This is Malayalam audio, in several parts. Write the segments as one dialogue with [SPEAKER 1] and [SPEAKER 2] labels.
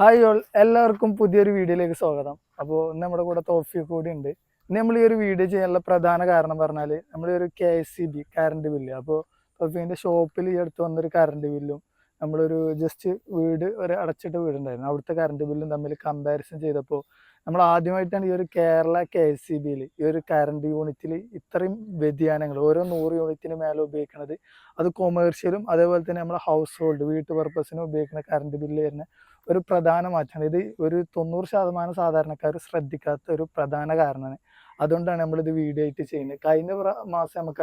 [SPEAKER 1] ഹായ് ഓൾ എല്ലാവർക്കും പുതിയൊരു വീഡിയോയിലേക്ക് സ്വാഗതം. അപ്പോൾ നമ്മുടെ കൂടെ തോഫി കൂടി ഉണ്ട്. നമ്മൾ ഈ ഒരു വീഡിയോ ചെയ്യാനുള്ള പ്രധാന കാരണം പറഞ്ഞാൽ നമ്മൾ ഈ ഒരു K S C B current bill അപ്പോൾ തോഫീന്റെ ഷോപ്പിൽ ഈ അടുത്ത് വന്നൊരു കറണ്ട് ബില്ലും നമ്മളൊരു ജസ്റ്റ് വീട് ഒരു അടച്ചിട്ട് വീടുണ്ടായിരുന്നു. അവിടുത്തെ കറണ്ട് ബില്ലും തമ്മിൽ കമ്പാരിസൺ ചെയ്തപ്പോൾ നമ്മൾ ആദ്യമായിട്ടാണ് ഈ ഒരു കേരള കെ എസ് സി ബിയിൽ ഈ ഒരു കറണ്ട് യൂണിറ്റിൽ ഇത്രയും വ്യതിയാനങ്ങൾ ഓരോ നൂറ് യൂണിറ്റിന് മേലെ ഉപയോഗിക്കുന്നത് അത് കൊമേഴ്ഷ്യലും അതേപോലെ തന്നെ നമ്മൾ ഹൗസ് ഹോൾഡ് വീട്ടു പർപ്പസിനും ഉപയോഗിക്കുന്ന കറണ്ട് ബില്ല് വരുന്ന ഒരു പ്രധാന മാറ്റമാണ്. ഇത് ഒരു തൊണ്ണൂറ് ശതമാനം സാധാരണക്കാർ ശ്രദ്ധിക്കാത്ത ഒരു പ്രധാന കാരണമാണ്. അതുകൊണ്ടാണ് നമ്മൾ ഇത് വീഡിയോ ആയിട്ട് ചെയ്യുന്നത്. കഴിഞ്ഞ മാസം നമുക്ക്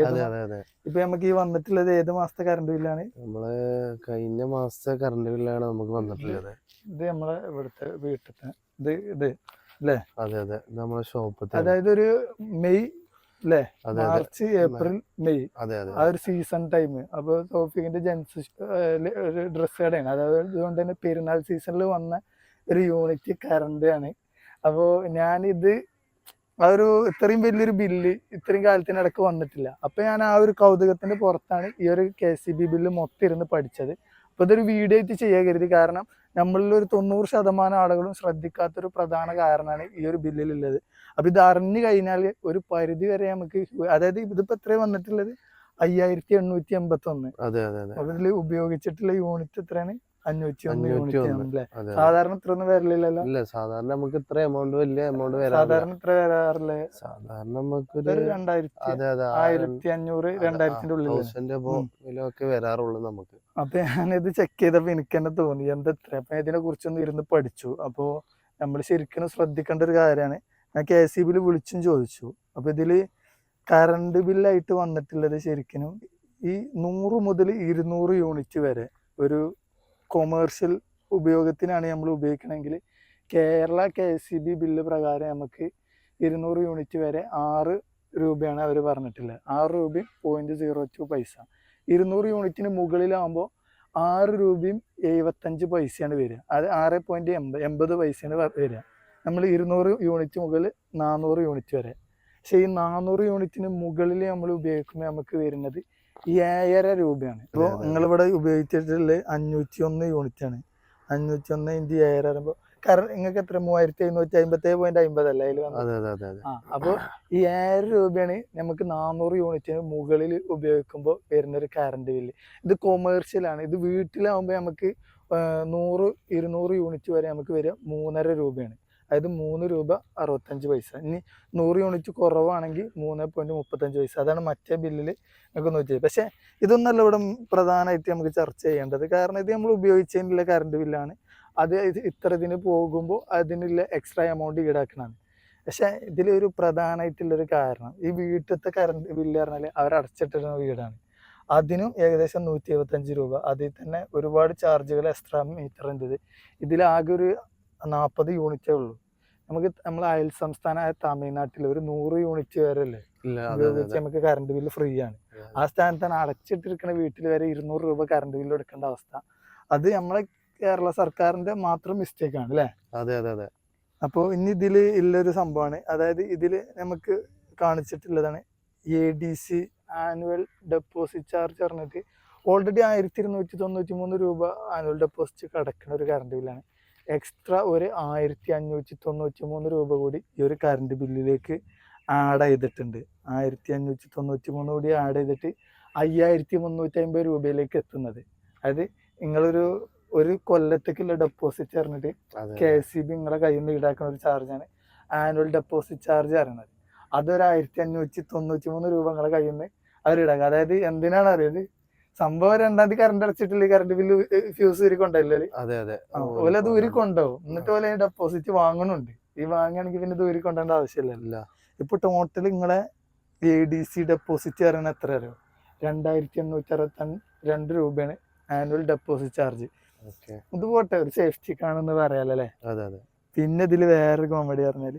[SPEAKER 1] ഏത് ഇപ്പൊ നമുക്ക് ഈ വന്നിട്ടുള്ളത് ഏത് മാസത്തെ കറണ്ട് ബില്ലാണ്
[SPEAKER 2] നമ്മൾ കഴിഞ്ഞ മാസത്തെ കറണ്ട് ബില്ലാണ് നമുക്ക് വന്നിട്ടുള്ളത്.
[SPEAKER 1] ഇത് നമ്മളെ ഇവിടുത്തെ വീട്ടിലത്തെ ഇത് ഇത്
[SPEAKER 2] അതെ അതെ. നമ്മളെ ഷോപ്പ്
[SPEAKER 1] അതായത് ഒരു മെയ് അല്ലേ മാർച്ച് ഏപ്രിൽ മെയ്. ആ ഒരു സീസൺ ടൈം അപ്പൊ തോഫിക്കിന്റെ ജെൻസ് ഒരു ഡ്രസ് കടയാണ്. അതായത് അതുകൊണ്ട് തന്നെ പെരുന്നാൾ സീസണിൽ വന്ന ഒരു യൂണിറ്റ് കറണ്ട് ആണ്. അപ്പോൾ ഞാനിത് ആ ഒരു ഇത്രയും വലിയൊരു ബില്ല് ഇത്രയും കാലത്തിനിടക്ക് വന്നിട്ടില്ല. അപ്പൊ ഞാൻ ആ ഒരു കൗതുകത്തിന്റെ പുറത്താണ് ഈ ഒരു കെ സി ബി ബില്ല് മൊത്തം ഇരുന്ന് പഠിച്ചത്. അപ്പോൾ ഇതൊരു വീഡിയോ ആയിട്ട് ചെയ്യാകരുത് കാരണം നമ്മളിൽ ഒരു തൊണ്ണൂറ് ശതമാനം ആളുകളും ശ്രദ്ധിക്കാത്തൊരു പ്രധാന കാരണമാണ് ഈ ഒരു ബില്ലിലുള്ളത്. അപ്പൊ ഇത് അറിഞ്ഞു കഴിഞ്ഞാൽ ഒരു പരിധി വരെ നമുക്ക് അതായത് ഇതിപ്പോ എത്രയാണ് വന്നിട്ടുള്ളത്? അയ്യായിരത്തി എണ്ണൂറ്റി എൺപത്തി ഒന്ന്
[SPEAKER 2] അതെ അതെ അതെ.
[SPEAKER 1] അപ്പൊ ഉപയോഗിച്ചിട്ടുള്ള യൂണിറ്റ് എത്രയാണ്? അഞ്ഞൂറ്റി ഒന്ന് യൂണിറ്റ്. ആണല്ലേ. സാധാരണ ഇത്ര ഒന്നും വരലില്ലല്ലോ
[SPEAKER 2] ഇല്ല സാധാരണ നമുക്ക് ഇത്ര എമൗണ്ട് വലിയ എമൗണ്ട്
[SPEAKER 1] സാധാരണ ഇത്ര വരാറില്ലേ?
[SPEAKER 2] സാധാരണ നമുക്ക്
[SPEAKER 1] ഒരു രണ്ടായിരത്തി ആയിരത്തി അഞ്ഞൂറ് രണ്ടായിരത്തിന്റെ ഉള്ളിൽ.
[SPEAKER 2] ഒക്കെ വരാറുള്ളൂ നമുക്ക്.
[SPEAKER 1] അപ്പൊ ഞാനിത് ചെക്ക് ചെയ്തപ്പോ എനിക്ക് തന്നെ തോന്നി എന്താ ഇത്ര? അപ്പൊ ഇതിനെ കുറിച്ചൊന്നും ഇരുന്ന് പഠിച്ചു. അപ്പോ നമ്മൾ ശരിക്കും ശ്രദ്ധിക്കേണ്ട ഒരു കാര്യമാണ്. ഞാൻ കെ സി ബിയിൽ വിളിച്ചും ചോദിച്ചു. അപ്പൊ ഇതിൽ കറണ്ട് ബില്ലായിട്ട് വന്നിട്ടുള്ളത് ശരിക്കും ഈ നൂറ് മുതൽ ഇരുന്നൂറ് യൂണിറ്റ് വരെ ഒരു കൊമേഴ്ഷ്യൽ ഉപയോഗത്തിനാണ് നമ്മൾ ഉപയോഗിക്കണമെങ്കിൽ Kerala K C B bill പ്രകാരം നമുക്ക് ഇരുന്നൂറ് യൂണിറ്റ് വരെ ആറ് രൂപയാണ് അവർ പറഞ്ഞിട്ടുള്ളത്. ആറ് രൂപയും പോയിന്റ് സീറോ ടു പൈസ. ഇരുന്നൂറ് യൂണിറ്റിന് മുകളിലാകുമ്പോൾ ആറ് രൂപയും എഴുപത്തഞ്ച് പൈസയാണ് വരിക. അത് ആറ് പോയിന്റ് എൺപത് എൺപത് പൈസയാണ് വരിക. നമ്മൾ ഇരുന്നൂറ് യൂണിറ്റ് മുതൽ നാനൂറ് യൂണിറ്റ് വരെ. പക്ഷേ ഈ നാനൂറ് യൂണിറ്റിന് മുകളിൽ നമ്മൾ ഉപയോഗിക്കുമ്പോൾ നമുക്ക് വരുന്നത് ഏഴര രൂപയാണ്. ഇപ്പോൾ. നിങ്ങളിവിടെ ഉപയോഗിച്ചിട്ടുള്ള അഞ്ഞൂറ്റി ഒന്ന് യൂണിറ്റ് ആണ്. അഞ്ഞൂറ്റി ഒന്ന് ഇഞ്ച് ഏഴര പറയുമ്പോൾ കാരണം നിങ്ങൾക്ക് എത്ര? മൂവായിരത്തി എഴുന്നൂറ്റി അമ്പത്തി ഏഴ് പോയിന്റ് അമ്പതല്ല അതിൽ വന്നത്?
[SPEAKER 2] അതെ അതെ അതെ അതെ.
[SPEAKER 1] ആ അപ്പോൾ ഈ ഏഴര രൂപയാണ് നമുക്ക് നാനൂറ് യൂണിറ്റിന് മുകളിൽ ഉപയോഗിക്കുമ്പോൾ വരുന്ന ഒരു കറണ്ട് ബില്ല് ഇത് കൊമേഴ്ഷ്യലാണ് ഇത് വീട്ടിലാവുമ്പോൾ നമുക്ക് നൂറ് ഇരുന്നൂറ് യൂണിറ്റ് വരെ നമുക്ക് വരിക മൂന്നര രൂപയാണ്. അതായത് മൂന്ന് രൂപ അറുപത്തഞ്ച് പൈസ. ഇനി നൂറ് യൂണിറ്റ് കുറവാണെങ്കിൽ മൂന്ന് പോയിന്റ് മുപ്പത്തഞ്ച് പൈസ. അതാണ് മറ്റേ ബില്ലിൽ നമുക്ക് നോക്കിയത്. പക്ഷേ ഇതൊന്നല്ല ഇവിടെ പ്രധാനമായിട്ട് നമുക്ക് ചർച്ച ചെയ്യേണ്ടത്. കാരണം ഇത് നമ്മൾ ഉപയോഗിച്ചതിനുള്ള കറണ്ട് ബില്ലാണ് അത് ഇത്ര ഇതിന് പോകുമ്പോൾ അതിനുള്ള എക്സ്ട്രാ എമൗണ്ട് ഈടാക്കണതാണ്. പക്ഷെ ഇതിലൊരു പ്രധാനമായിട്ടുള്ളൊരു കാരണം ഈ വീട്ടിലത്തെ കറണ്ട് ബില്ല് പറഞ്ഞാൽ അവർ അടച്ചിട്ടിരുന്ന വീടാണ്. അതിനും ഏകദേശം നൂറ്റി എഴുപത്തഞ്ച് രൂപ. അതിൽ തന്നെ ഒരുപാട് ചാർജുകൾ എക്സ്ട്രാ മീറ്റർ ഉണ്ട് ഇതിലാകെ ഒരു നാൽപ്പത് യൂണിറ്റേ ഉള്ളൂ. നമുക്ക് നമ്മൾ അയൽ സംസ്ഥാനമായ തമിഴ്നാട്ടിൽ ഒരു നൂറ് യൂണിറ്റ് വരെ അല്ലേ ഉപയോഗിച്ച് നമുക്ക് കറണ്ട് ബില്ല് ഫ്രീ ആണ്. ആ സ്ഥാനത്താണ് അടച്ചിട്ടിരിക്കുന്ന വീട്ടിൽ വരെ ഇരുന്നൂറ് രൂപ കറണ്ട് ബില്ല് എടുക്കേണ്ട അവസ്ഥ. അത് നമ്മളെ കേരള സർക്കാരിന്റെ മാത്രം മിസ്റ്റേക്ക് ആണ് അല്ലേ?
[SPEAKER 2] അതെ അതെ അതെ.
[SPEAKER 1] അപ്പോൾ ഇനി ഇതിൽ ഉള്ളൊരു സംഭവമാണ് അതായത് ഇതിൽ നമുക്ക് കാണിച്ചിട്ടുള്ളതാണ് A D C annual deposit charge പറഞ്ഞിട്ട് ഓൾറെഡി ആയിരത്തി ഇരുന്നൂറ്റി തൊണ്ണൂറ്റി മൂന്ന് രൂപ ആനുവൽ ഡെപ്പോസിറ്റ് കിടക്കുന്ന ഒരു കറണ്ട് ബില്ലാണ് എക്സ്ട്രാ ഒരു ആയിരത്തി അഞ്ഞൂറ്റി തൊണ്ണൂറ്റി മൂന്ന് രൂപ കൂടി ഈ ഒരു കറണ്ട് ബില്ലിലേക്ക് ആഡ് ചെയ്തിട്ടുണ്ട്. ആയിരത്തി അഞ്ഞൂറ്റി തൊണ്ണൂറ്റി മൂന്ന് കൂടി ആഡ് ചെയ്തിട്ട് അയ്യായിരത്തി മുന്നൂറ്റി അമ്പത് രൂപയിലേക്ക് എത്തുന്നത്. അതായത് നിങ്ങളൊരു ഒരു കൊല്ലത്തേക്കുള്ള ഡെപ്പോസിറ്റ്
[SPEAKER 2] അറിഞ്ഞിട്ട്
[SPEAKER 1] കെ എസ് സി ബി നിങ്ങളുടെ കയ്യിൽ നിന്ന് ഈടാക്കുന്ന ഒരു ചാർജാണ് ആനുവൽ ഡെപ്പോസിറ്റ് ചാർജ് അറിയണത് അതൊരു ആയിരത്തി അഞ്ഞൂറ്റി തൊണ്ണൂറ്റി മൂന്ന് രൂപ നിങ്ങളുടെ കയ്യിൽ നിന്ന് അവർ ഈടാക്കുക അതായത് എന്തിനാണ് അറിയത്? സംഭവം രണ്ടാം തീയതി കറണ്ട് അടച്ചിട്ടില്ല? കറണ്ട് ബില്ല് ഫ്യൂസ് ഊരിക്കൊണ്ടല്ലേ
[SPEAKER 2] അതെ അതെ.
[SPEAKER 1] ഓലെ അത് ഊരിക്കൊണ്ടാവും എന്നിട്ട് ഓലെ ഡെപ്പോസിറ്റ് വാങ്ങണുണ്ട്. ഈ വാങ്ങുകയാണെങ്കിൽ പിന്നെ ഇത് ഊരി കൊണ്ടേണ്ട ആവശ്യമില്ലല്ലോ ഇപ്പൊ ടോട്ടൽ നിങ്ങളെ എ ഡി സി ഡെപ്പോസിറ്റ് പറയുന്നത് എത്ര അറിയോ? രണ്ടായിരത്തി എണ്ണൂറ്റി അറുപത്തി രണ്ട് രൂപയാണ് ആനുവൽ ഡെപ്പോസിറ്റ് ചാർജ് ഇത് പോട്ടെ ഒരു സേഫ്റ്റിക്കാണെന്ന് പറയാലോ അല്ലേ?
[SPEAKER 2] അതെ അതെ.
[SPEAKER 1] പിന്നെ ഇതിൽ വേറൊരു കോമഡി പറഞ്ഞാൽ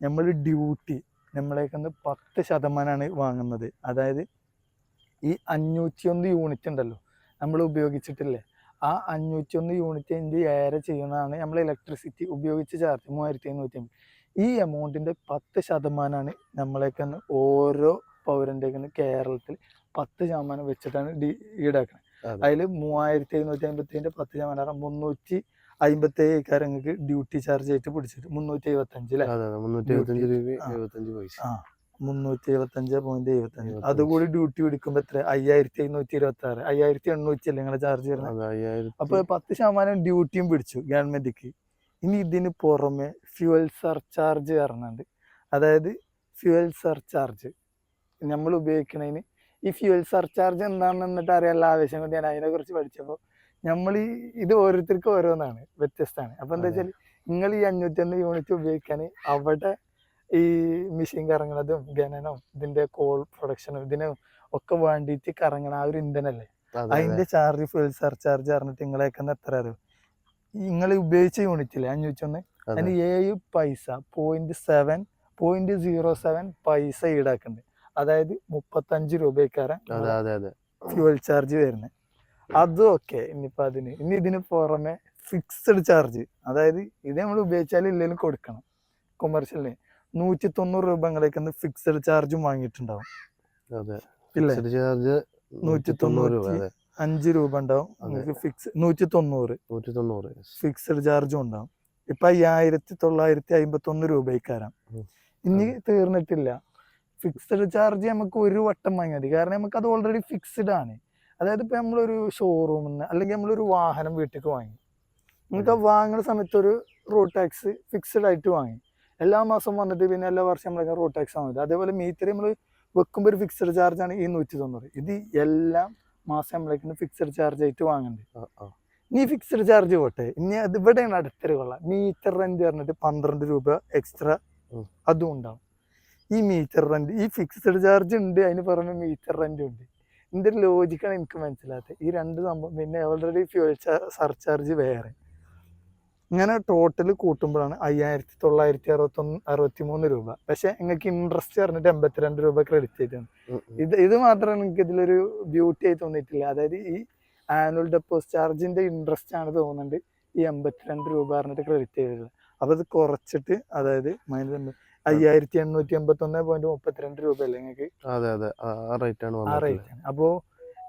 [SPEAKER 1] നമ്മൾ ഡ്യൂട്ടി നമ്മളേക്കൊന്ന് പത്ത് ശതമാനമാണ് വാങ്ങുന്നത്. അതായത് ഈ അഞ്ഞൂറ്റിയൊന്ന് യൂണിറ്റ് ഉണ്ടല്ലോ നമ്മൾ ഉപയോഗിച്ചിട്ടില്ലേ? ആ അഞ്ഞൂറ്റിയൊന്ന് യൂണിറ്റിന്റെ ഏറെ ചെയ്യുന്നതാണ് നമ്മൾ ഇലക്ട്രിസിറ്റി ഉപയോഗിച്ച് ചാർജ് മൂവായിരത്തി എണ്ണൂറ്റി അമ്പത് ഈ എമൗണ്ടിന്റെ പത്ത് ശതമാനമാണ് നമ്മളേക്ക് ഓരോ പൗരന്റെക്കൊന്ന് കേരളത്തിൽ പത്ത് ശതമാനം വെച്ചിട്ടാണ് ഡി ഈടാക്കുന്നത്
[SPEAKER 2] അതെ.
[SPEAKER 1] അതിൽ മൂവായിരത്തി എഴുന്നൂറ്റി അമ്പത്തിന്റെ പത്ത് ശതമാനം മുന്നൂറ്റി അമ്പത്തേഴ് നിങ്ങൾക്ക് ഡ്യൂട്ടി ചാർജ് ആയിട്ട് പിടിച്ചിട്ട് മുന്നൂറ്റി എഴുപത്തഞ്ച് അല്ലേ
[SPEAKER 2] മുന്നൂറ്റി എഴുപത്തഞ്ച് രൂപ പൈസ.
[SPEAKER 1] ആ. മുന്നൂറ്റി എഴുപത്തഞ്ച്. പോയിന്റ് എഴുപത്തഞ്ച്. അതുകൂടി ഡ്യൂട്ടി പിടിക്കുമ്പോ എത്ര? അയ്യായിരത്തി എഴുന്നൂറ്റി ഇരുപത്തി ആറ് അയ്യായിരത്തി എണ്ണൂറ്റി അല്ലേ നിങ്ങളെ ചാർജ് വരുന്നത് അപ്പൊ പത്ത് ശതമാനം ഡ്യൂട്ടിയും പിടിച്ചു ഗവൺമെന്റിക്ക്. ഇനി ഇതിന് പുറമെ ഫ്യുവൽ സർചാർജ് വരുന്നുണ്ട് അതായത് ഫ്യുവൽ സർചാർജ് നമ്മൾ ഉപയോഗിക്കുന്നതിന് ഈ ഫ്യുവൽ സർചാർജ് എന്താണെന്ന് എന്നിട്ട് അറിയാനുള്ള ആവേശം കൊണ്ട് ഞാൻ അതിനെ കുറിച്ച് പഠിച്ചപ്പോൾ നമ്മൾ ഈ ഇത് ഓരോരുത്തർക്കും ഓരോന്നാണ് വ്യത്യസ്തമാണ്. അപ്പൊ എന്താ. വെച്ചാൽ നിങ്ങൾ ഈ അഞ്ഞൂറ്റൊന്ന് യൂണിറ്റ് ഉപയോഗിക്കാൻ അവിടെ ഈ മെഷീൻ കറങ്ങണതും ഖനനം ഇതിന്റെ കോൾ പ്രൊഡക്ഷനും ഇതിനും ഒക്കെ വേണ്ടിയിട്ട് കറങ്ങണ ആ ഒരു ഇന്ധനല്ലേ?
[SPEAKER 2] അതെ, അതെ.
[SPEAKER 1] അതിന്റെ ചാർജ് ഫുൾ സർചാർജ് പറഞ്ഞിട്ട് നിങ്ങളേക്കുന്ന എത്ര അറിയോ? നിങ്ങൾ ഉപയോഗിച്ച യൂണിറ്റില്ലേ അഞ്ഞൂറ്റൊന്ന്
[SPEAKER 2] അതെ.
[SPEAKER 1] അതിന് ഏഴ് പൈസ point seven point zero seven പൈസ ഈടാക്കുന്നുണ്ട് അതായത് മുപ്പത്തഞ്ച് രൂപയ്ക്കാരൻ ഫ്യൂവൽ ചാർജ് വരുന്നത് അതും. ഒക്കെ ഇനിയിപ്പൊ അതിന് ഇനി ഇതിന് പുറമെ ഫിക്സഡ് ചാർജ് അതായത് ഇത് നമ്മൾ ഉപയോഗിച്ചാലും ഇല്ലെങ്കിലും കൊടുക്കണം. കൊമേഴ്ഷ്യലിന് നൂറ്റി തൊണ്ണൂറ് രൂപ നിങ്ങളേക്ക് ഫിക്സഡ് ചാർജും വാങ്ങിയിട്ടുണ്ടാവും.
[SPEAKER 2] ചാർജ്
[SPEAKER 1] നൂറ്റി
[SPEAKER 2] തൊണ്ണൂറ് രൂപ
[SPEAKER 1] അഞ്ച് രൂപ ഉണ്ടാവും. നിങ്ങൾക്ക് ഫിക്സ് നൂറ്റി തൊണ്ണൂറ്
[SPEAKER 2] നൂറ്റി തൊണ്ണൂറ്
[SPEAKER 1] ഫിക്സഡ് ചാർജും ഉണ്ടാവും. ഇപ്പൊ അയ്യായിരത്തി തൊള്ളായിരത്തി അമ്പത്തി ഒന്ന് രൂപയ്ക്കാരാം ഇനി തീർന്നിട്ടില്ല. ഫിക്സഡ് ചാർജ് നമുക്ക് ഒരു വട്ടം വാങ്ങിയാൽ മതി. കാരണം നമുക്ക് അത് ഓൾറെഡി ഫിക്സഡ് ആണ്. അതായത് ഇപ്പൊ നമ്മളൊരു ഷോറൂമിൽ നിന്ന് അല്ലെങ്കിൽ നമ്മളൊരു വാഹനം വീട്ടിലേക്ക് വാങ്ങി. നമുക്ക് ആ വാങ്ങുന്ന സമയത്ത് ഒരു റോഡ് ടാക്സ് ഫിക്സഡ് ആയിട്ട് വാങ്ങി. എല്ലാ മാസം വന്നിട്ട് പിന്നെ എല്ലാ വർഷം നമ്മളിങ്ങനെ റോഡ് ടാക്സ് ആവുന്നില്ല അതേപോലെ മീറ്റർ നമ്മൾ വെക്കുമ്പോൾ ഒരു ഫിക്സഡ് ചാർജ് ആണ് ഈ നൂറ്റി തൊണ്ണൂറ് ഇത് എല്ലാം മാസം നമ്മളേക്ക് ഫിക്സഡ് ചാർജ് ആയിട്ട് വാങ്ങുന്നുണ്ട്. നീ ഫിക്സഡ് ചാർജ് പോട്ടെ. ഇനി അത് ഇവിടെയാണ് അടുത്തൊരു കൊള്ളാം. മീറ്റർ റെന്റ് പറഞ്ഞിട്ട് പന്ത്രണ്ട് രൂപ എക്സ്ട്രാ അതും ഉണ്ടാവും. ഈ മീറ്റർ റെന്റ് ഈ ഫിക്സഡ് ചാർജ് ഉണ്ട്. അതിന് പുറമെ മീറ്റർ റെന്റ് ഉണ്ട്. ഇതിന്റെ ഒരു ലോജിക്കാണ് എനിക്ക് മനസ്സിലാത്തത് ഈ രണ്ട് സംഭവം പിന്നെ ഓൾറെഡി ഫ്യൂൽ സർചാർജ് വേറെ. ഇങ്ങനെ ടോട്ടൽ കൂട്ടുമ്പോഴാണ് അയ്യായിരത്തി തൊള്ളായിരത്തി അറുപത്തൊന്ന് അറുപത്തി മൂന്ന് രൂപ. പക്ഷെ നിങ്ങൾക്ക് ഇൻട്രസ്റ്റ് പറഞ്ഞിട്ട് എൺപത്തിരണ്ട് രൂപ ക്രെഡിറ്റ് ചെയ്തിട്ടുണ്ട്. ഇത് ഇത് മാത്രമാണ് എനിക്ക് ഇതിലൊരു ബ്യൂട്ടി ആയി തോന്നിയിട്ടില്ല അതായത് ഈ ആനുവൽ ഡെപ്പോസിറ്റ് ചാർജിന്റെ ഇൻട്രസ്റ്റ് ആണ് തോന്നുന്നുണ്ട് ഈ എൺപത്തിരണ്ട് രൂപ പറഞ്ഞിട്ട് ക്രെഡിറ്റ് ചെയ്തിട്ടുള്ളത്. അപ്പൊ അത് കുറച്ചിട്ട് അതായത് മൈനസ് അയ്യായിരത്തി എണ്ണൂറ്റി എൺപത്തി ഒന്ന് പോയിന്റ് മുപ്പത്തിരണ്ട് രൂപ അല്ലേ നിങ്ങൾക്ക്?
[SPEAKER 2] അതെ അതെ. ആ റേറ്റ് ആണ്
[SPEAKER 1] ആ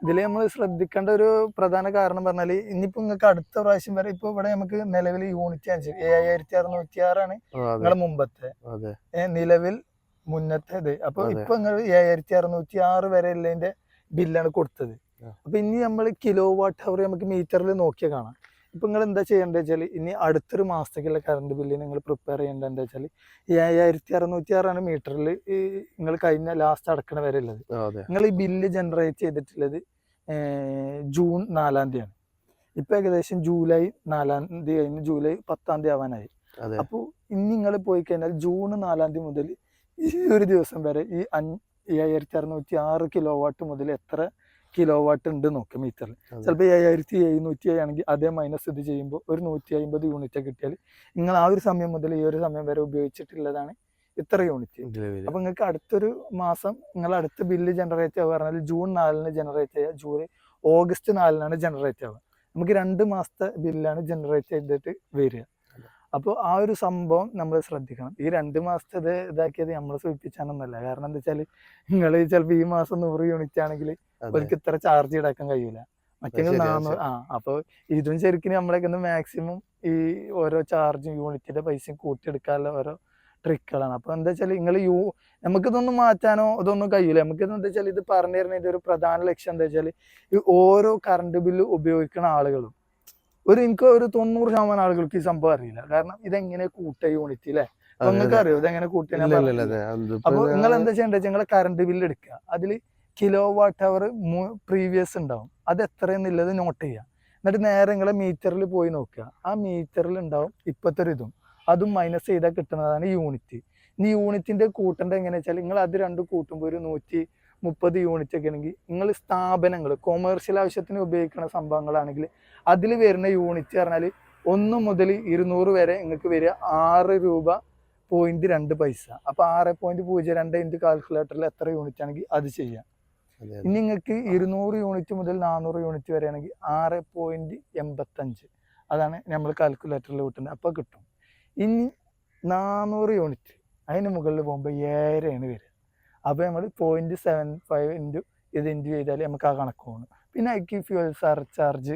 [SPEAKER 1] ഇതിൽ നമ്മൾ ശ്രദ്ധിക്കേണ്ട ഒരു പ്രധാന കാരണം പറഞ്ഞാൽ ഇനിയിപ്പോ നിങ്ങൾക്ക് അടുത്ത പ്രാവശ്യം വരെ ഇപ്പൊ ഇവിടെ നമുക്ക് നിലവിൽ യൂണിറ്റ് അഞ്ച് ഏഴായിരത്തി അറുന്നൂറ്റി ആറാണ്
[SPEAKER 2] നിങ്ങളെ
[SPEAKER 1] നിങ്ങളുടെ മുമ്പത്തെ നിലവിൽ മുന്നത്തേത് അപ്പൊ. ഇപ്പൊ നിങ്ങൾ ഏഴായിരത്തി അറുന്നൂറ്റി ആറ് വരെ ഉള്ളതിന്റെ ബില്ലാണ് കൊടുത്തത്. അപ്പൊ ഇനി നമ്മൾ കിലോ വാട്ട് അവർ നമുക്ക് മീറ്ററിൽ നോക്കിയാൽ കാണാം. ഇപ്പൊ നിങ്ങൾ എന്താ ചെയ്യേണ്ടത് വെച്ചാൽ ഇനി അടുത്തൊരു മാസത്തേക്കുള്ള കറണ്ട് ബില്ല് നിങ്ങൾ പ്രിപ്പയർ ചെയ്യേണ്ടത് എന്താ വെച്ചാൽ ഈ ഏഴായിരത്തി അറുന്നൂറ്റി ആറാണ് മീറ്ററിൽ നിങ്ങൾ കഴിഞ്ഞ ലാസ്റ്റ് അടക്കണ വരെ ഉള്ളത് നിങ്ങൾ ഈ ബില്ല് ജനറേറ്റ് ചെയ്തിട്ടുള്ളത് ജൂൺ നാലാം തീയതിയാണ്. ഇപ്പൊ ഏകദേശം ജൂലൈ നാലാം തീയതി കഴിഞ്ഞ് ജൂലൈ പത്താം തീയതി ആവാനായി. അപ്പോൾ ഇനി നിങ്ങൾ പോയി കഴിഞ്ഞാൽ ജൂൺ നാലാം തീയതി മുതൽ ഈ ഒരു ദിവസം വരെ ഈ അഞ്ച് ഏഴായിരത്തി അറുന്നൂറ്റി ആറ് കിലോ വാട്ട് മുതൽ എത്ര കിലോ വാട്ട് ഉണ്ട് നോക്കുക മീറ്ററിൽ. ചിലപ്പോൾ ഏഴായിരത്തി എഴുന്നൂറ്റി ആണെങ്കിൽ അതേ മൈനസ് ഇത് ചെയ്യുമ്പോൾ ഒരു നൂറ്റി അമ്പത് യൂണിറ്റ് കിട്ടിയാൽ നിങ്ങൾ ആ ഒരു സമയം മുതൽ ഈ ഒരു സമയം വരെ ഉപയോഗിച്ചിട്ടുള്ളതാണ് ഇത്ര യൂണിറ്റ് അപ്പൊ നിങ്ങൾക്ക് അടുത്തൊരു മാസം നിങ്ങൾ അടുത്ത ബില്ല് ജനറേറ്റ് ആവുക പറഞ്ഞാൽ ജൂൺ നാലിന് ജനറേറ്റ് ചെയ്യുക ജൂലൈ ഓഗസ്റ്റ് നാലിനാണ് ജനറേറ്റ് ആവുക നമുക്ക് രണ്ട് മാസത്തെ ബില്ലാണ് ജനറേറ്റ് ചെയ്തിട്ട് വരിക. അപ്പോൾ ആ ഒരു സംഭവം നമ്മൾ ശ്രദ്ധിക്കണം. ഈ രണ്ട് മാസത്തെ ഇത് ഇതാക്കിയത് നമ്മൾ സൂചിപ്പിച്ചാണെന്നല്ല കാരണം എന്താ വെച്ചാൽ നിങ്ങൾ ചിലപ്പോൾ ഈ മാസം നൂറ് യൂണിറ്റ് ആണെങ്കിൽ അവർക്ക് ഇത്ര ചാർജ് ഈടാക്കാൻ കഴിയൂല. മറ്റെങ്കിൽ നാന്നൂറ് ആ അപ്പോൾ ഇതും ശരിക്കും നമ്മളൊക്കെ മാക്സിമം ഈ ഓരോ ചാർജും യൂണിറ്റിന്റെ പൈസയും കൂട്ടിയെടുക്കാനുള്ള ഓരോ ട്രിക്കുകളാണ് അപ്പൊ എന്താ വെച്ചാൽ നിങ്ങൾ നമുക്ക് ഇതൊന്നും മാറ്റാനോ ഇതൊന്നും കഴിയൂല. നമുക്ക് എന്താ വെച്ചാൽ ഇത് പറഞ്ഞു തരുന്നതിന്റെ ഒരു പ്രധാന ലക്ഷ്യം എന്താ വെച്ചാൽ ഈ ഓരോ കറണ്ട് ബില്ല് ഉപയോഗിക്കുന്ന ആളുകളും ഒരു എനിക്ക് ഒരു തൊണ്ണൂറ് ശതമാനം ആളുകൾക്ക് ഈ സംഭവം അറിയില്ല. കാരണം ഇതെങ്ങനെ കൂട്ട യൂണിറ്റ് അല്ലേ നിങ്ങൾക്ക്. അറിയോ? ഇതെങ്ങനെ കൂട്ടിയ അപ്പൊ നിങ്ങൾ എന്താ ചെയ്യേണ്ടത് നിങ്ങളെ കറണ്ട് ബില്ല് എടുക്കുക. അതിൽ കിലോ വാട്ട് അവർ പ്രീവിയസ് ഉണ്ടാവും. അത് എത്രയെന്നുള്ളത് നോട്ട് ചെയ്യുക. എന്നിട്ട് നേരെ നിങ്ങളെ മീറ്ററിൽ പോയി നോക്കുക. ആ മീറ്ററിൽ ഉണ്ടാവും ഇപ്പോഴത്തെ ഒരു ഇതും. അതും മൈനസ് ചെയ്താൽ കിട്ടുന്നതാണ് യൂണിറ്റ് ഇനി യൂണിറ്റിന്റെ കൂട്ടേണ്ടത് എങ്ങനെയാ വെച്ചാൽ നിങ്ങൾ അത് രണ്ട് കൂട്ടുമ്പോൾ ഒരു നൂറ്റി മുപ്പത് യൂണിറ്റ് ഒക്കെ ആണെങ്കിൽ നിങ്ങൾ സ്ഥാപനങ്ങൾ കൊമേഴ്ഷ്യൽ ആവശ്യത്തിന് ഉപയോഗിക്കുന്ന സംഭവങ്ങളാണെങ്കിൽ അതിൽ വരുന്ന യൂണിറ്റ് പറഞ്ഞാൽ ഒന്ന് മുതൽ ഇരുന്നൂറ് വരെ നിങ്ങൾക്ക് വരിക ആറ് രൂപ പോയിന്റ് രണ്ട് പൈസ. അപ്പോൾ ആറ് പോയിന്റ് പൂജ്യം രണ്ട് ഇന്റു കാൽക്കുലേറ്ററിൽ എത്ര യൂണിറ്റ് ആണെങ്കിൽ അത് ചെയ്യാം. ഇനി നിങ്ങൾക്ക് ഇരുന്നൂറ് യൂണിറ്റ് മുതൽ നാനൂറ് യൂണിറ്റ് വരെ ആണെങ്കിൽ ആറ് പോയിന്റ് എൺപത്തഞ്ച്. അതാണ് നമ്മൾ കാൽക്കുലേറ്ററിൽ കിട്ടുന്നത് അപ്പോൾ കിട്ടും. ഇനി നാനൂറ് യൂണിറ്റ് അതിന് മുകളിൽ പോകുമ്പോൾ ഏഴരയാണ് വരിക. അപ്പോൾ നമ്മൾ പോയിന്റ് സെവൻ ഫൈവ് ഇന്റു ഇത് ഇന്റു ചെയ്താൽ നമുക്ക് ആ കണക്ക് പോകണം പിന്നെ അതിക്ക് ഫ്യൂൽ സർചാർജ്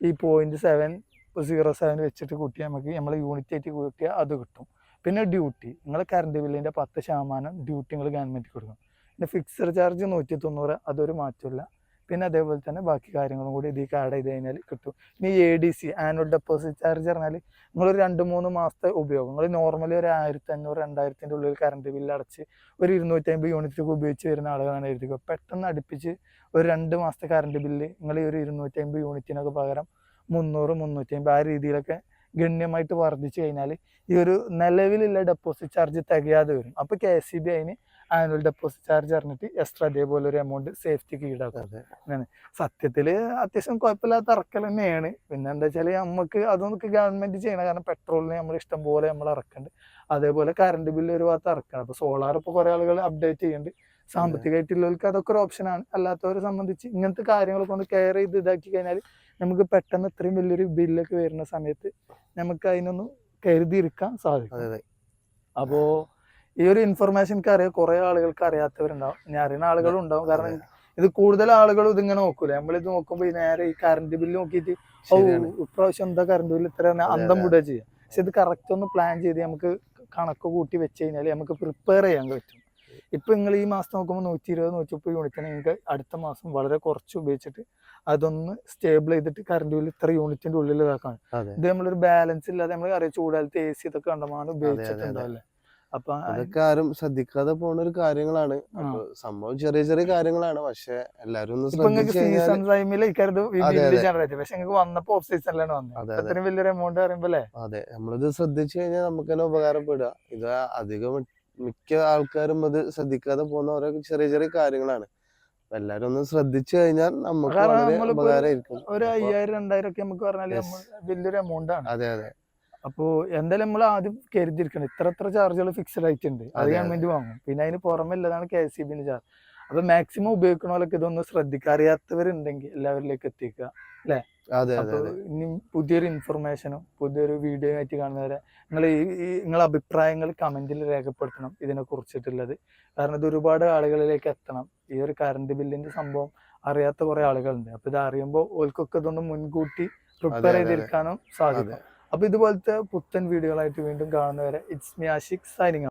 [SPEAKER 1] ഈ പോയിന്റ് സെവൻ സീറോ സെവൻ വെച്ചിട്ട് കൂട്ടി നമുക്ക് നമ്മൾ യൂണിറ്റ് ആയിട്ട് കൂട്ടിയാൽ അത് കിട്ടും. പിന്നെ ഡ്യൂട്ടി നിങ്ങളെ കറണ്ട് ബില്ലിന്റെ പത്ത് ശതമാനം ഡ്യൂട്ടി നിങ്ങൾ ഗവൺമെന്റ് കൊടുക്കും പിന്നെ ഫിക്സഡ് ചാർജ് നൂറ്റി തൊണ്ണൂറ് അതൊരു മാറ്റമില്ല പിന്നെ അതേപോലെ തന്നെ ബാക്കി കാര്യങ്ങളും കൂടി ഇതിൽ ആഡ് ചെയ്ത് കഴിഞ്ഞാൽ കിട്ടും. ഇനി A D C annual deposit charge പറഞ്ഞാൽ നിങ്ങളൊരു രണ്ട് മൂന്ന് മാസത്തെ ഉപയോഗം. നിങ്ങൾ നോർമലി ഒരു ആയിരത്തി അഞ്ഞൂറ് രണ്ടായിരത്തിന്റെ ഉള്ളിൽ കറണ്ട് ബില്ല് അടച്ച് ഒരു ഇരുന്നൂറ്റമ്പത് യൂണിറ്റ് ഒക്കെ ഉപയോഗിച്ച് വരുന്ന ആളുകളാണ് എഴുതിക്കുക പെട്ടെന്ന് അടുപ്പിച്ച് ഒരു രണ്ട് മാസത്തെ കറണ്ട് ബില്ല് നിങ്ങൾ ഈ ഒരു ഇരുന്നൂറ്റമ്പത് യൂണിറ്റിനൊക്കെ പകരം മുന്നൂറ് മുന്നൂറ്റി അമ്പത് ആ രീതിയിലൊക്കെ ഗണ്യമായിട്ട് വർദ്ധിച്ചു കഴിഞ്ഞാൽ ഈ ഒരു നിലവിലുള്ള ഡെപ്പോസിറ്റ് ചാർജ് തികയാതെ വരും. അപ്പോൾ കെ എസ് സി ബി അതിന് ആനുവൽ ഡെപ്പോസിറ്റ് ചാർജ് അറിഞ്ഞിട്ട് എക്സ്ട്രാ അതേപോലെ ഒരു എമൗണ്ട് സേഫ്റ്റിക്ക് ഈടാക്കും. സത്യത്തിൽ അത്യാവശ്യം കുഴപ്പമില്ലാത്ത ഇറക്കൽ തന്നെയാണ്. പിന്നെ എന്താ വെച്ചാൽ നമുക്ക് അതൊന്നും ഗവൺമെന്റ് ചെയ്യണം. കാരണം പെട്രോളിന് നമ്മൾ ഇഷ്ടം പോലെ നമ്മൾ ഇറക്കുന്നുണ്ട് അതേപോലെ കറണ്ട് ബില്ല് ഒരു ഭാഗത്ത് ഇറക്കണം. അപ്പോൾ സോളാർ ഇപ്പോൾ കുറേ ആളുകൾ അപ്ഡേറ്റ് ചെയ്യുന്നുണ്ട്. സാമ്പത്തികമായിട്ടുള്ളവർക്ക് അതൊക്കെ ഒരു ഓപ്ഷനാണ് അല്ലാത്തവരെ സംബന്ധിച്ച് ഇങ്ങനത്തെ കാര്യങ്ങളൊക്കെ ഒന്ന് കെയർ ചെയ്ത് ഇതാക്കി കഴിഞ്ഞാൽ നമുക്ക് പെട്ടെന്ന് ഇത്രയും വലിയൊരു ബില്ലൊക്കെ വരുന്ന സമയത്ത് നമുക്ക് അതിനൊന്നും കരുതിയിരിക്കാൻ സാധിക്കും. അപ്പോൾ ഈ ഒരു ഇൻഫർമേഷൻ എനിക്ക് അറിയാം കുറെ ആളുകൾക്ക് അറിയാത്തവരുണ്ടാവും. ഞാൻ അറിയുന്ന ആളുകളും ഉണ്ടാവും. കാരണം ഇത് കൂടുതൽ ആളുകളും ഇതിങ്ങനെ നോക്കൂല. നമ്മളിത് നോക്കുമ്പോ ഈ നേരെ ഈ കറണ്ട് ബില്ല് നോക്കിയിട്ട് ഓ ഇപ്രാവശ്യം എന്താ കറണ്ട് ബില്ല് ഇത്ര അന്തം വിടുക ചെയ്യാം. പക്ഷെ ഇത് കറക്റ്റ് ഒന്ന് പ്ലാൻ ചെയ്ത് നമുക്ക് കണക്ക് കൂട്ടി വെച്ച് കഴിഞ്ഞാൽ നമുക്ക് പ്രിപ്പയർ ചെയ്യാൻ പറ്റും. ഇപ്പൊ നിങ്ങൾ ഈ മാസം നോക്കുമ്പോൾ നൂറ്റി ഇരുപത് നൂറ്റി മുപ്പത് യൂണിറ്റ് നിങ്ങൾക്ക് അടുത്ത മാസം വളരെ കുറച്ച് ഉപയോഗിച്ചിട്ട് അതൊന്ന് സ്റ്റേബിൾ ചെയ്തിട്ട് കറണ്ട് ബില്ല് ഇത്ര യൂണിറ്റിന്റെ ഉള്ളിൽ ഇതാക്കാൻ
[SPEAKER 2] അതെ.
[SPEAKER 1] ഇത് നമ്മളൊരു ബാലൻസ് ഇല്ലാതെ നമ്മൾ അറിയാം ചൂടാലത്ത് എ സി ഇതൊക്കെ കണ്ടമാണ് ഉപയോഗിച്ചിട്ടുണ്ടാവില്ലേ? അപ്പൊ
[SPEAKER 2] അതൊക്കെ ആരും ശ്രദ്ധിക്കാതെ പോണ ഒരു കാര്യങ്ങളാണ്. സംഭവം ചെറിയ ചെറിയ കാര്യങ്ങളാണ്. പക്ഷെ എല്ലാരും
[SPEAKER 1] സീസൺ ടൈമിൽ. പക്ഷെ നിങ്ങൾക്ക് വന്നപ്പോ ഓഫ് സീസണിലാണ് വന്നത് വലിയൊരു എമൗണ്ട് പറയുമ്പോ
[SPEAKER 2] അതെ. നമ്മളിത് ശ്രദ്ധിച്ചു കഴിഞ്ഞാൽ നമുക്ക് തന്നെ ഉപകാരപ്പെടുക. ഇത് അധികം മിക്ക ആൾക്കാരും അത് ശ്രദ്ധിക്കാതെ പോകുന്ന ഓരോ ചെറിയ ചെറിയ കാര്യങ്ങളാണ്. എല്ലാരും ഒന്ന് ശ്രദ്ധിച്ചു കഴിഞ്ഞാൽ നമുക്ക് വളരെ ഉപകാരമായിരിക്കും.
[SPEAKER 1] ഒരു അയ്യായിരം രണ്ടായിരം ഒക്കെ നമുക്ക് പറഞ്ഞാൽ വലിയൊരു എമൗണ്ട് ആണ്.
[SPEAKER 2] അതെ അതെ.
[SPEAKER 1] അപ്പോ എന്തായാലും നമ്മൾ ആദ്യം കരുതിയിരിക്കണം. ഇത്ര ഇത്ര ചാർജുകൾ ഫിക്സഡ് ആയിട്ടുണ്ട്. അത് ഗവൺമെന്റ് വാങ്ങും. പിന്നെ അതിന് പുറമെ ഉള്ളതാണ് കെ എസ് സി ബിന്റെ ചാർജ്. അപ്പൊ മാക്സിമം ഉപയോഗിക്കണവരൊക്കെ ഇതൊന്ന് ശ്രദ്ധിക്കുക അറിയാത്തവരുണ്ടെങ്കിൽ എല്ലാവരിലേക്ക് എത്തിക്കുക അപ്പൊ
[SPEAKER 2] അതെ.
[SPEAKER 1] ഇനി പുതിയൊരു ഇൻഫർമേഷനും പുതിയൊരു വീഡിയോ ആയിട്ട് കാണുന്നവരെ നിങ്ങൾ ഈ നിങ്ങളെ അഭിപ്രായങ്ങൾ കമന്റിൽ രേഖപ്പെടുത്തണം. ഇതിനെ കുറിച്ചിട്ടുള്ളത്. കാരണം ഇത് ഒരുപാട് ആളുകളിലേക്ക് എത്തണം. ഈ ഒരു കറണ്ട് ബില്ലിന്റെ സംഭവം അറിയാത്ത കുറെ ആളുകളുണ്ട്. അപ്പൊ ഇത് അറിയുമ്പോൾ ഓൽക്കൊക്കെ ഇതൊന്ന് മുൻകൂട്ടി പ്രിപ്പയർ. ചെയ്തിരിക്കാനും സാധിക്കും. അപ്പൊ ഇതുപോലത്തെ പുത്തൻ വീഡിയോകളായിട്ട് വീണ്ടും കാണുന്നവരെ ഇറ്റ്സ് മി ആഷിക് സൈനിങ്